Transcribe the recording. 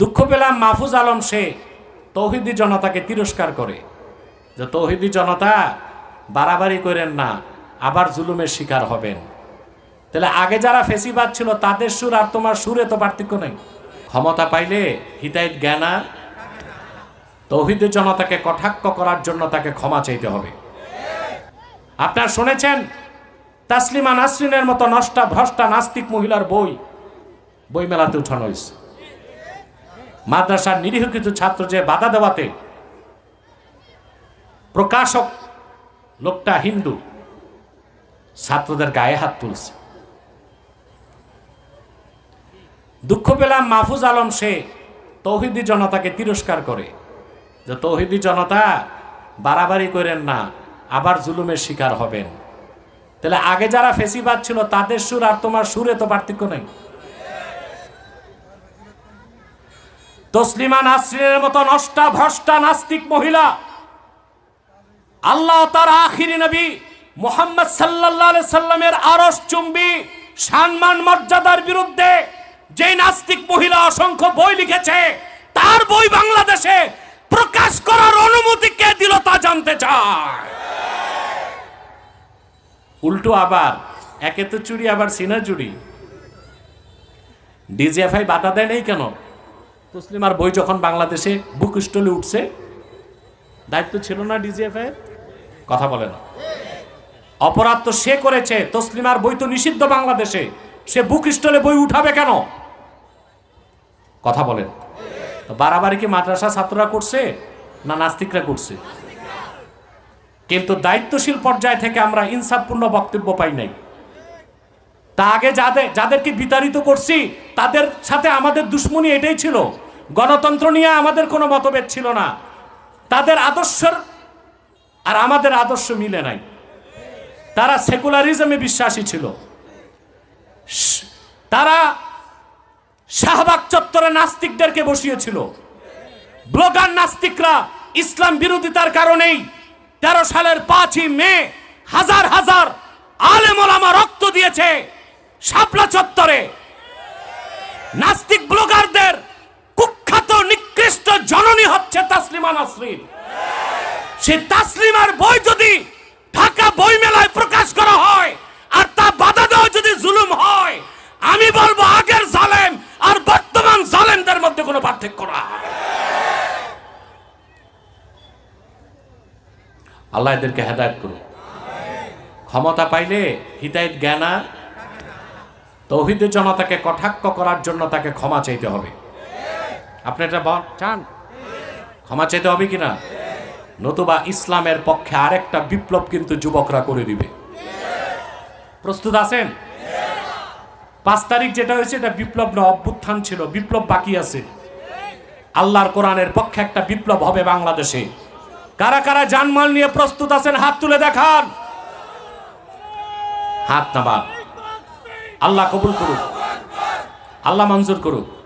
দুঃখ পেলাম মাহফুজ আলম সে, তৌহিদি জনতাকে তিরস্কার করে। যে তৌহিদি জনতা বাড়াবাড়ি করেন না, আবার জুলুমের শিকার হবেন। তাহলে আগে যারা ফেসিবাদ ছিল, তাদের সুর আর তোমার সুরে তো পার্থক্য নেই। ক্ষমতা পাইলে হিতায়ত জ্ঞানা তৌহিদের জনতাকে কটাক্ষ করার জন্য তাকে ক্ষমা চাইতে হবে। আপনার শুনেছেন, তাসলিমা নাসরিনের মতো নষ্টা ভ্রষ্টা নাস্তিক মহিলার বই বই মেলাতে উঠানো হয়েছে। মাদ্রাসার নিরীহ কিছু ছাত্র যে বাধা দেওয়াতে প্রকাশক লোকটা হিন্দু, ছাত্রদের গায়ে হাত তুলছে। দুঃখ পেলাম মাহফুজ আলম সে তৌহিদি জনতাকে তিরস্কার করে যে তৌহিদি জনতা বাড়াবাড়ি করেন না, আবার জুলুমের শিকার হবেন। তাহলে আগে যারা ফেসিবাদ ছিল তাদের সুর আর তোমার সুরে তো পার্থক্য নেই। তসলিমা নাসরিনের মতো নষ্টা, ভ্রষ্টা, নাস্তিক মহিলা। আল্লাহ তার আখিরি নবী মোহাম্মদ আলাইহি সাল্লামের আরস চুম্বি, সম্মান, মর্যাদার বিরুদ্ধে যে নাস্তিক মহিলা অসংখ্য বই লিখেছে, তার বই বাংলাদেশে প্রকাশ করার অনুমতি কে দিল তা জানতে চায়। উল্টো আবার, একে তো চুরি, আবার সিনা চুরি। ডিজিএফআই বাধা দেয় নেই কেন? তসলিমার বই যখন বাংলাদেশে বুক স্টলে উঠছে, দায়িত্ব ছিল না ডিজিএফআই কথা বলে না। অপরাধ তো সে করেছে, তসলিমার বই তো নিষিদ্ধ বাংলাদেশে। সে বুক স্টলে বই উঠাবে কেন? কথা বলেন তো বাড়াবাড়ি কি মাদ্রাসা ছাত্ররা করছে, না নাস্তিকরা করছে? কিন্তু দায়িত্বশীল পর্যায় থেকে আমরা ইনসাফপূর্ণ বক্তব্য পাই নাই। তা আগে যাদের, যাদেরকে বিতাড়িত করছি, তাদের সাথে আমাদের দুশ্মনী এটাই ছিল। গণতন্ত্র নিয়ে আমাদের কোনো মতভেদ ছিল না। তাদের আদর্শের আর আমাদের আদর্শ মিলে নাই। তারা সেকুলারিজমে বিশ্বাসী ছিল। তারা শাহবাগ চত্বরে নাস্তিকদেরকে বসিয়েছিল। ব্লগার নাস্তিকরা ইসলাম বিরোধিতার কারণেই তেরো সালের পাঁচই মে হাজার হাজার আলেমলামা রক্ত দিয়েছে। শাপলা চত্বরে। নাস্তিক ব্লগারদের কুখ্যাত, নিকৃষ্ট জননী হচ্ছে তাসলিমা নাসরিন। সে তাসলিমার বই যদি ঢাকা বই মেলায় প্রকাশ করা হয় আর তা বাধা দেওয়া যদি জুলুম হয়, আমি বলব আগের জালেম আর বর্তমান জালেমদের মধ্যে কোনো পার্থক্য না। আল্লাহ এদেরকে হেদায়ত করুন ক্ষমতা পাইলে হিতায়ত জ্ঞানা তৌহিদের জনতাকে কটাক্ষ করার জন্য তাকে ক্ষমা চাইতে হবে। আপনি এটা চান? ক্ষমা চাইতে হবে কিনা? নতুবা ইসলামের পক্ষে আরেকটা বিপ্লব কিন্তু যুবকরা করে দিবে। প্রস্তুত আছেন? পাঁচ তারিখ যেটা হয়েছে, এটা বিপ্লব না, অভ্যুত্থান ছিল। বিপ্লব বাকি আছে। আল্লাহর কোরআনের পক্ষে একটা বিপ্লব হবে বাংলাদেশে। কারা কারা জানমাল নিয়ে প্রস্তুত আছেন, হাত তুলে দেখান। হাত নামান। আল্লাহ কবুল করুক। আল্লাহ মঞ্জুর করুক।